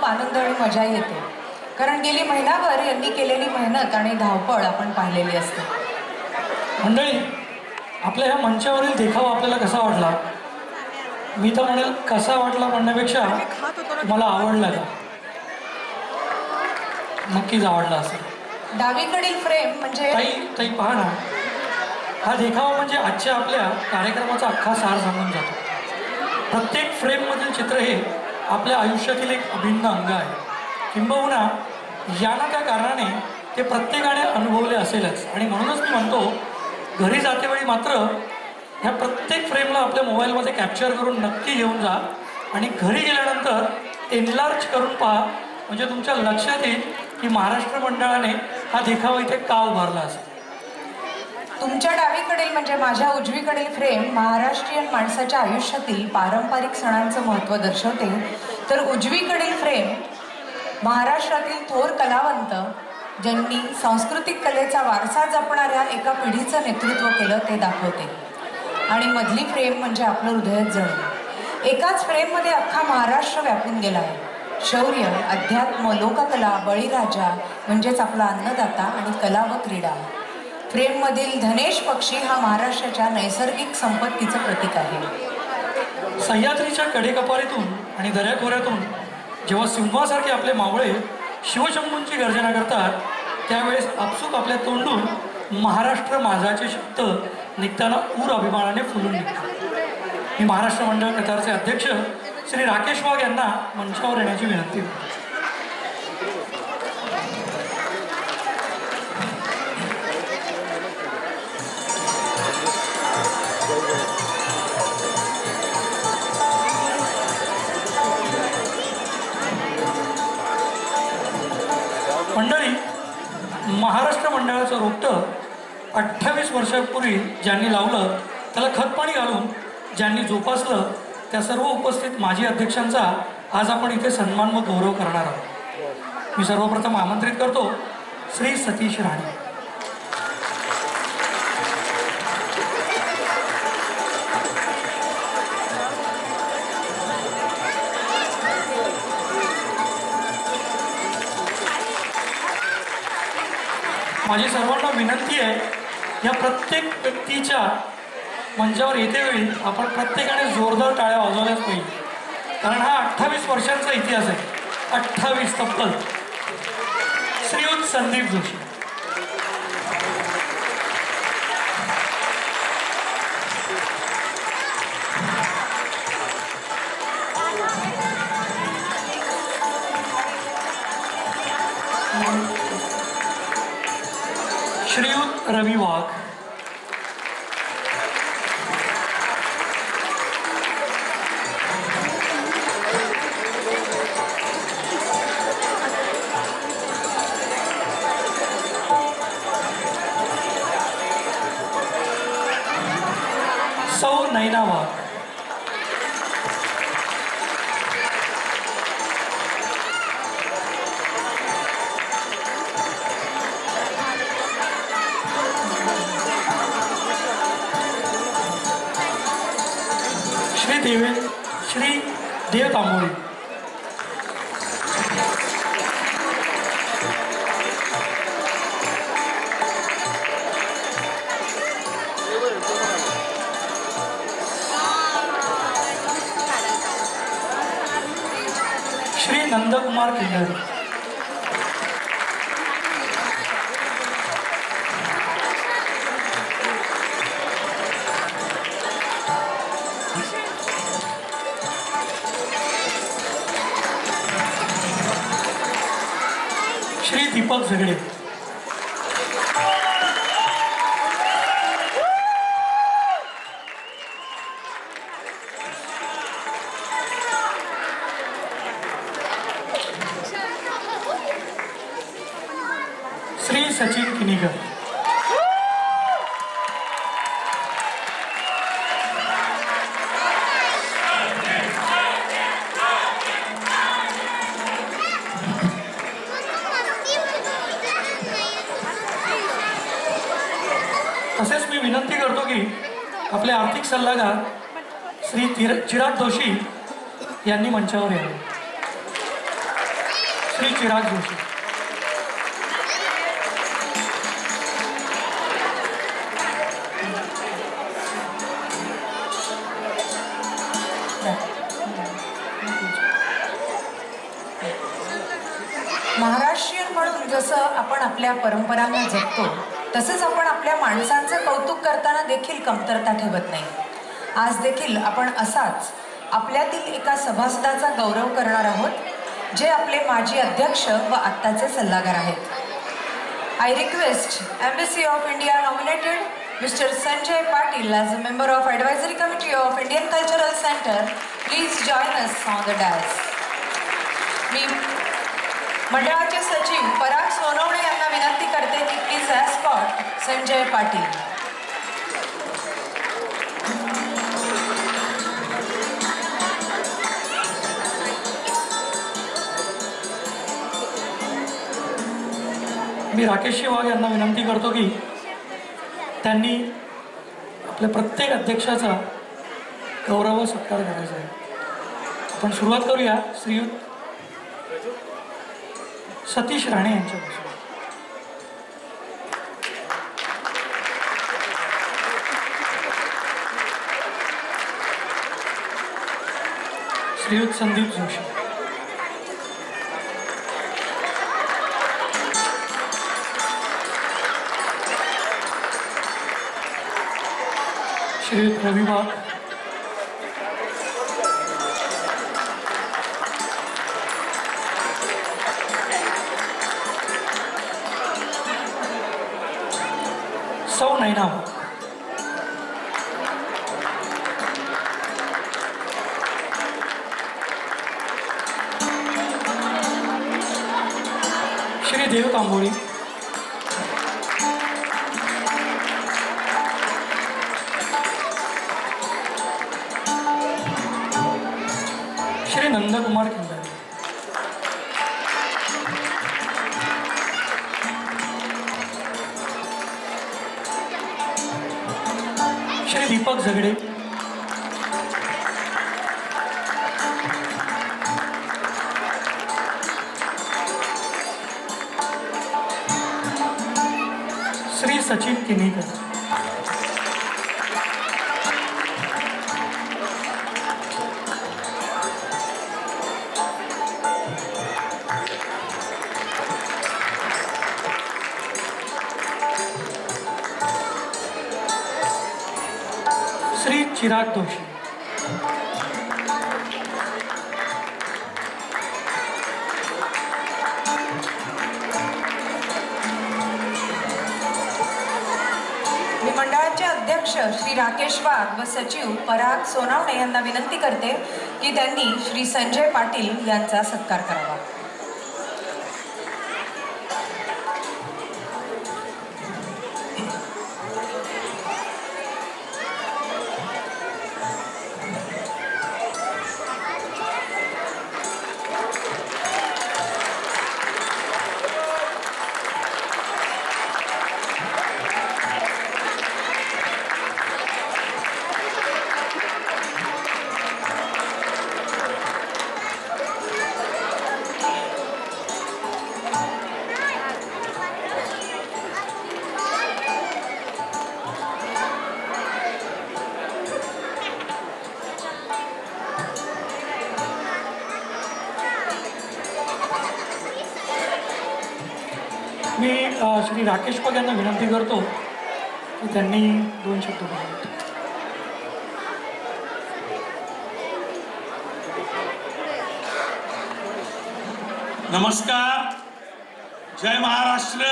खूप आनंद आणि मजा येते. कारण गेली महिनाभर यांनी केलेली मेहनत आणि धावपळ आपण पाहिलेली असते. मंडळी आपल्या ह्या मंचावरील देखावा आपल्याला कसा वाटला? मी तर म्हणेल कसा वाटला म्हणण्यापेक्षा तुम्हाला आवडला का? नक्कीच आवडला असेल. डावीकडील फ्रेम म्हणजे ताई ताई पहा ना. हा देखावा म्हणजे आजच्या आपल्या कार्यक्रमाचा अख्खा सार सांगून जातो. प्रत्येक फ्रेममधील चित्र हे आपल्या आयुष्यातील एक अभिन्न अंग आहे. किंबहुना या ना त्या कारणाने ते प्रत्येकाने अनुभवले असेलच. आणि म्हणूनच मी म्हणतो घरी जातेवेळी मात्र ह्या प्रत्येक फ्रेमला आपल्या मोबाईलमध्ये कॅप्चर करून नक्की घेऊन जा. आणि घरी गेल्यानंतर एनलार्ज करून पहा. म्हणजे तुमच्या लक्षात येईल की महाराष्ट्र मंडळाने हा देखावा इथे का उभारला असेल. तुमच्या डावीकडील म्हणजे माझ्या उजवीकडील फ्रेम महाराष्ट्रीयन माणसाच्या आयुष्यातील पारंपरिक सणांचं महत्त्व दर्शवते. तर उजवीकडील फ्रेम महाराष्ट्रातील थोर कलावंत ज्यांनी सांस्कृतिक कलेचा वारसा जपणाऱ्या एका पिढीचं नेतृत्व केलं ते दाखवते. आणि मधली फ्रेम म्हणजे आपलं हृदयात जण एकाच फ्रेममध्ये अख्खा महाराष्ट्र व्यापून गेला आहे. शौर्य अध्यात्म लोककला बळीराजा म्हणजेच आपला अन्नदाता आणि कला व क्रीडा. फ्रेममधील धनेश पक्षी हा महाराष्ट्राच्या नैसर्गिक संपत्तीचं प्रतीक आहे. सह्याद्रीच्या कडेकपारीतून आणि दऱ्याखोऱ्यातून जेव्हा सिंहासारखे आपले मावळे शिवशंभूंची गर्जना करतात त्यावेळेस आपसूक आपल्या तोंडून महाराष्ट्र माझाचे शब्द निघताना पूर अभिमानाने फुलून निघतात. मी महाराष्ट्र मंडळ कतारचे अध्यक्ष श्री राकेश वाघ यांना मंचावर येण्याची विनंती होती महाराष्ट्र मंडळाचं रोपटं अठ्ठावीस वर्षापूर्वी ज्यांनी लावलं त्याला खतपाणी घालून ज्यांनी जोपासलं त्या सर्व उपस्थित माजी अध्यक्षांचा आज आपण इथे सन्मान व गौरव करणार आहोत. मी सर्वप्रथम आमंत्रित करतो श्री सतीश राणे. माझी सर्वांना विनंती आहे या प्रत्येक व्यक्तीच्या मंचावर येतेवेळी आपण प्रत्येकाने जोरदार टाळ्या वाजवल्याच पाहिजे. कारण हा अठ्ठावीस वर्षांचा इतिहास आहे. अठ्ठावीस तब्बल. श्रीयुत संदीप जोशी. श्रीयुत रवी देव श्री नंदकुमार किल्लर श्री दीपक झगडे विनंती करतो की आपले आर्थिक सल्लागार श्री चिर चिराग जोशी यांनी मंचावर यावे. श्री चिराग जोशी. महाराष्ट्रीयन म्हणून जसं आपण आपल्या परंपरांना जगतो तसंच आपण आपल्या माणसांचं कौतुक करताना देखील कमतरता ठेवत नाही. आज देखील आपण असाच आपल्यातील एका सभासदाचा गौरव करणार आहोत जे आपले माजी अध्यक्ष व आत्ताचे सल्लागार आहेत. I request embassy of India nominated mister Sanjay Patil as a member of advisory committee of Indian cultural centre please join us on the dais मी मंडळाचे सचिव पराग सोनवणे यांना विनंती करते की प्लीज एस्कॉट संजय पाटील. मी राकेश शिवाग यांना विनंती करतो की त्यांनी आपल्या प्रत्येक अध्यक्षाचा गौरव सत्कार करायचा आहे. आपण सुरुवात करूया. श्रीयुत सतीश राणे यांच्यापासून. श्रीयुत संदीप जोशी. श्रीयुत रवी श्री देव तांबोळी श्री सचिन किनीकर. अध्यक्ष श्री राकेश वाघ व सचिव पराग सोनावणे यांना विनंती करते की त्यांनी श्री संजय पाटील यांचा सत्कार करावा. मी श्री राकेश पग यांना विनंती करतो की त्यांनी दोन शब्द बोलावेत नमस्कार. जय महाराष्ट्र.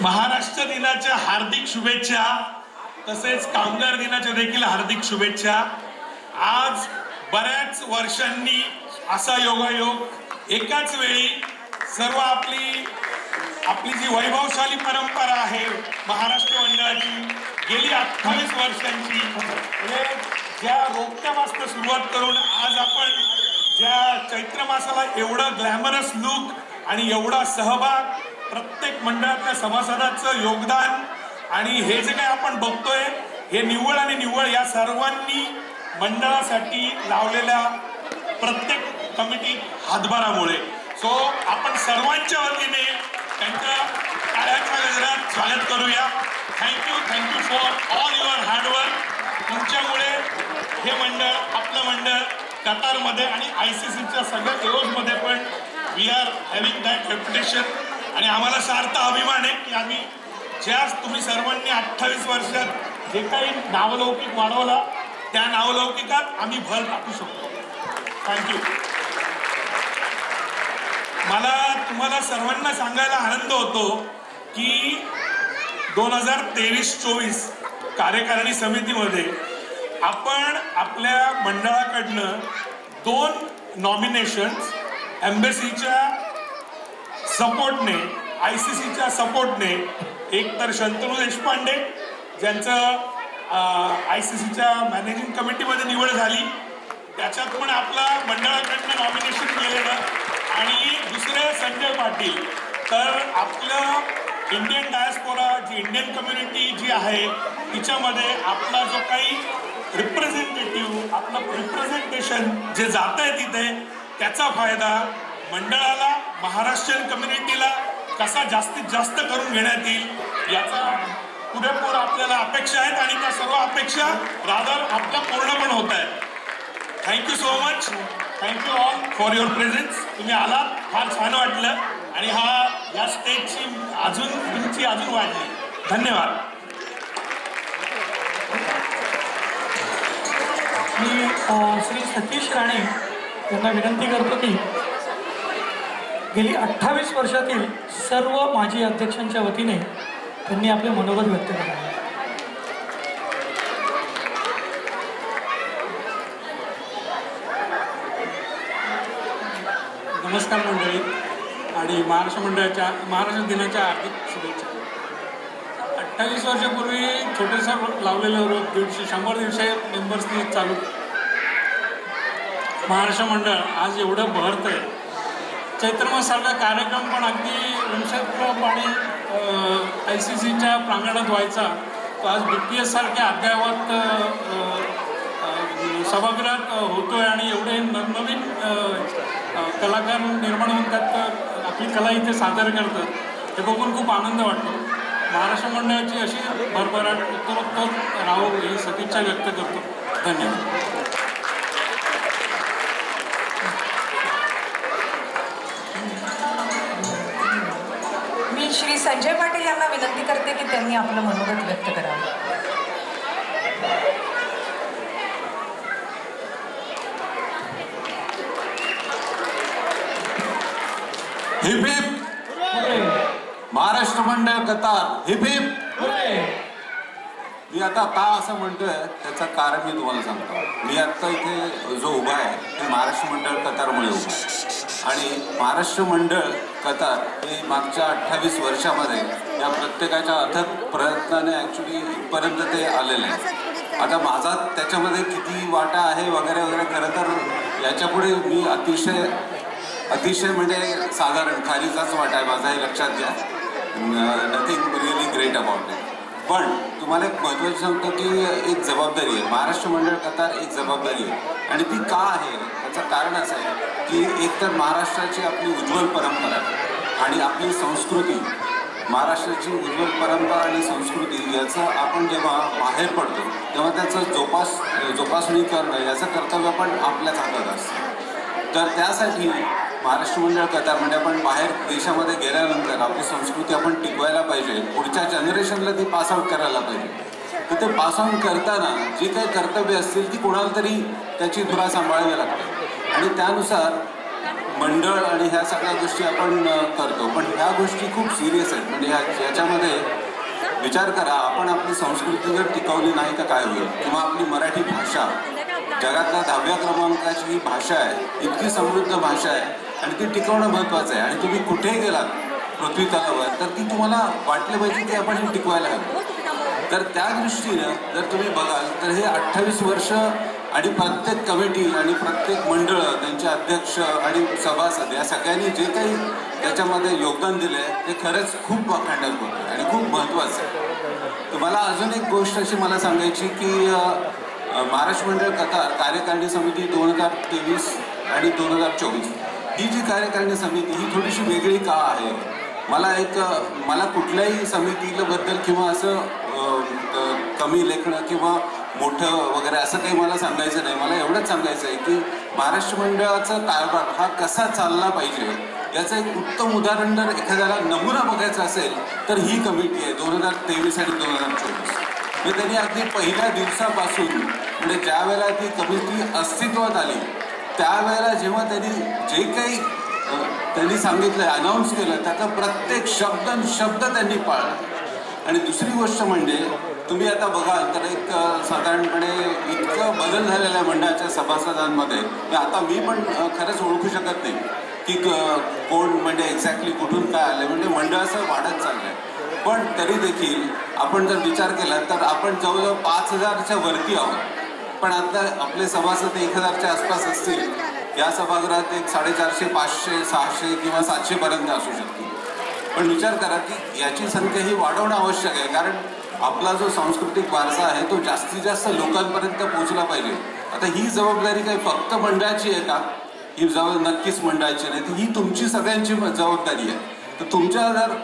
महाराष्ट्र दिनाच्या हार्दिक शुभेच्छा. तसेच कामगार दिनाच्या देखील हार्दिक शुभेच्छा. आज बऱ्याच वर्षांनी असा योगायोग एकाच वेळी सर्व आपली आपली जी वैभवशाली परंपरा आहे महाराष्ट्र मंडळाची गेली अठ्ठावीस वर्षांची म्हणजे ज्या रोपट्यापासून सुरुवात करून आज आपण ज्या चैत्र मासाला एवढं ग्लॅमरस लुक आणि एवढा सहभाग प्रत्येक मंडळातल्या सभासदाचं योगदान आणि हे जे काही आपण बघतोय हे निव्वळ आणि निव्वळ या सर्वांनी मंडळासाठी लावलेल्या प्रत्येक कमिटी हातभारामुळे. सो आपण सर्वांच्या वतीने त्यांच्या टाळ्याच्या गजरात स्वागत करूया. Thank you thank you for all your hard work तुमच्यामुळे हे मंडळ आपलं मंडळ कतारमध्ये आणि आय सी सीच्या सगळ्या एवजमध्ये पण we are having that reputation आणि आम्हाला सार्थ अभिमान आहे की आम्ही ज्या तुम्ही सर्वांनी अठ्ठावीस वर्षात जे काही नावलौकिक वाढवला त्या नावलौकिकात आम्ही भर टाकू शकतो. थँक्यू मला तुम्हाला सर्वांना सांगायला आनंद होतो की दोन हजार तेवीस चोवीस कार्यकारिणी समितीमध्ये आपण आपल्या मंडळाकडनं दोन नॉमिनेशन्स एम्बेसीच्या सपोर्टने आय सी सीच्या सपोर्टने एक तर शंतनू देशपांडे ज्यांचं आय सी सीच्या मॅनेजिंग कमिटीमध्ये निवड झाली त्याच्यात पण आपला मंडळाकडनं नॉमिनेशन केलेलं आणि दुसरे संजय पाटील. तर आपलं इंडियन डायस्पोरा जी इंडियन कम्युनिटी जी आहे तिच्यामध्ये आपला जो काही रिप्रेझेंटेटिव्ह आपलं रिप्रेझेंटेशन जे जात आहे तिथे त्याचा फायदा मंडळाला महाराष्ट्रीयन कम्युनिटीला कसा जास्तीत जास्त करून घेण्यात येईल याचा पुरेपूर आपल्याला अपेक्षा आहेत आणि त्या सर्व अपेक्षा रादर आपल्या पूर्ण पण होत आहेत. Thank you so much thank you all for your presence तुम्ही आलात. फार छान वाटलं. आणि हा या स्टेजची अजून तुमची अजून वाढली. धन्यवाद. मी श्री सतीश राणे यांना विनंती करतो की गेली अठ्ठावीस वर्षातील सर्व माजी अध्यक्षांच्या वतीने त्यांनी आपले मनोगत व्यक्त केले. नमस्कार मंडळी आणि महाराष्ट्र मंडळाच्या महाराष्ट्र दिनाच्या हार्दिक शुभेच्छा. अठ्ठावीस वर्षापूर्वी छोटंसं लावलेलं रोज दीडशे शंभर दीडशे मेंबर्सनी चालू. महाराष्ट्र मंडळ आज एवढं बहरतं आहे चैत्रमासारखा कार्यक्रम पण अगदी वंशप्रभ आणि आय सी सीच्या प्रांगणात व्हायचा. तो आज बी पी एससारख्या अद्ययावत सभागृहात होतोय आणि एवढे नवनवीन कलाकार निर्माण होऊन त्यात आपली कला इथे सादर करतात. हे बघून खूप आनंद वाटतो. महाराष्ट्र मंडळाची अशी भरभराट उत्तरोत्तर राहो ही सदिच्छा व्यक्त करतो. धन्यवाद. मी श्री संजय पाटील यांना विनंती करते की त्यांनी आपलं मनोगत व्यक्त करावं. Heap heap. महाराष्ट्र मंडळ कतार. Heap heap. मी आता का असं म्हणतोय त्याचं कारण मी तुम्हाला सांगतो. मी आत्ता इथे जो उभा आहे ते महाराष्ट्र मंडळ कतारमुळे उभा आहे. आणि महाराष्ट्र मंडळ कतार हे मागच्या अठ्ठावीस वर्षामध्ये या प्रत्येकाच्या अथक प्रयत्नाने ॲक्च्युली इथपर्यंत ते आलेले आहे आता माझा त्याच्यामध्ये किती वाटा आहे वगैरे वगैरे खरं तर याच्यापुढे मी अतिशय अतिशय म्हणजे साधारण खालीचाच वाटा आहे माझा हे लक्षात घ्या. Nothing really great about it पण तुम्हाला एक महत्त्वाचं सांगतो की एक जबाबदारी आहे. महाराष्ट्र मंडळ कतार एक जबाबदारी आहे. आणि ती का आहे? त्याचं कारण असं आहे की एकतर महाराष्ट्राची आपली उज्ज्वल परंपरा आणि आपली संस्कृती महाराष्ट्राची उज्ज्वल परंपरा आणि संस्कृती याचं आपण जेव्हा बाहेर पडतो तेव्हा त्याचं जोपास जोपासणी करणं याचं कर्तव्य पण आपल्याच हातात असतं. तर त्यासाठी महाराष्ट्र मंडळ म्हणजे आपण बाहेर देशामध्ये गेल्यानंतर आपली संस्कृती आपण टिकवायला पाहिजे. पुढच्या जनरेशनला ती पास आउट करायला पाहिजे. तर ते पास आउट करताना जी काही कर्तव्य असतील ती कोणाला तरी त्याची धुरा सांभाळावी लागते. आणि त्यानुसार मंडळ आणि ह्या सगळ्या गोष्टी आपण करतो. पण ह्या गोष्टी खूप सिरियस आहेत. म्हणजे ह्या याच्यामध्ये विचार करा आपण आपली संस्कृती जर टिकवली नाही तर काय होईल? किंवा आपली मराठी भाषा जगातल्या दहाव्या क्रमांकाची ही भाषा आहे इतकी समृद्ध भाषा आहे आणि ती टिकवणं महत्त्वाचं आहे. आणि तुम्ही कुठेही गेलात पृथ्वी तलावर तर ती तुम्हाला वाटलं पाहिजे की आपण हे टिकवायला हवी. तर त्या दृष्टीनं जर तुम्ही बघाल तर हे अठ्ठावीस वर्ष आणि प्रत्येक कमिटी आणि प्रत्येक मंडळ त्यांचे अध्यक्ष आणि सभासद या सगळ्यांनी जे काही त्याच्यामध्ये योगदान दिलं आहे ते खरंच खूप वाखाणण्यात होतं आणि खूप महत्त्वाचं आहे. तुम्हाला अजून एक गोष्ट अशी मला सांगायची की महाराष्ट्र मंडळ कथा कार्यकारिणी समिती दोन हजार तेवीस आणि दोन हजार चोवीस ही जी कार्यकारिणी समिती ही थोडीशी वेगळी का आहे? मला एक मला कुठल्याही समितीबद्दल किंवा असं कमी लेखणं किंवा मोठं वगैरे असं काही मला सांगायचं नाही. मला एवढंच सांगायचं आहे की महाराष्ट्र मंडळाचा कारभार हा कसा चालला पाहिजे याचं एक उत्तम उदाहरण जर एखाद्याला नमुना बघायचा असेल तर ही कमिटी आहे दोन हजार तेवीस आणि दोन हजार चोवीस. म्हणजे त्यांनी अगदी पहिल्या दिवसापासून म्हणजे ज्या वेळेला ती कमिटी अस्तित्वात आली त्यावेळेला जेव्हा त्यांनी जे काही त्यांनी सांगितलं अनाऊन्स केलं त्याचा प्रत्येक शब्द शब्द त्यांनी पाळला. आणि दुसरी गोष्ट म्हणजे तुम्ही आता बघाल तर एक साधारणपणे इतकं बदल झालेला आहे मंडळाच्या सभासदांमध्ये की आता मी पण खरंच ओळखू शकत नाही की कोण म्हणजे एक्झॅक्टली कुठून काय आलं म्हणजे मंडळ असं वाढत चाललंय. पण तरी देखील आपण जर विचार केला तर आपण जवळजवळ पाच हजारच्या वरती आहोत. पण आता आपले सभासद एक हजारच्या आसपास असतील या सभागृहात एक साडेचारशे पाचशे सहाशे किंवा सातशे पर्यंत असू शकतील. पण विचार करा की याची संख्या ही वाढवणं आवश्यक आहे कारण आपला जो सांस्कृतिक वारसा आहे तो जास्तीत जास्त लोकांपर्यंत पोहोचला पाहिजे. आता ही जबाबदारी काही फक्त मंडळाची आहे का? ही जबाब नक्कीच मंडळाची नाही तर ही तुमची सगळ्यांची जबाबदारी आहे. तर तुमच्या जर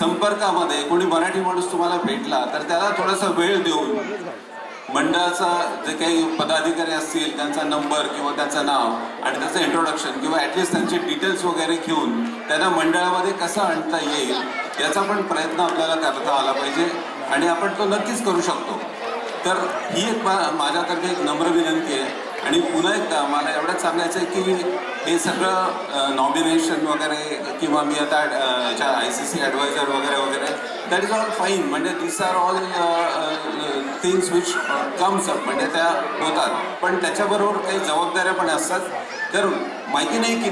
संपर्कामध्ये कोणी मराठी माणूस तुम्हाला भेटला तर त्याला थोडासा वेळ देऊन मंडळाचा जे काही पदाधिकारी असतील त्यांचा नंबर किंवा त्याचं नाव आणि त्याचं इंट्रोडक्शन किंवा ॲटलिस्ट त्यांचे डिटेल्स वगैरे घेऊन त्यांना मंडळामध्ये कसं आणता येईल याचा पण प्रयत्न आपल्याला करता आला पाहिजे आणि आपण तो नक्कीच करू शकतो. तर ही एक मा माझ्यातर्फे एक नम्र विनंती आहे. आणि पुन्हा एकदा मला एवढंच सांगायचं आहे की हे सगळं नॉमिनेशन वगैरे किंवा मी आता ज्या आय सी सी ॲडवायझर वगैरे वगैरे दॅट इज ऑल फाईन म्हणजे this are all things which comes up म्हणजे त्या होतात. पण त्याच्याबरोबर काही जबाबदाऱ्या पण असतात. तर माहिती नाही की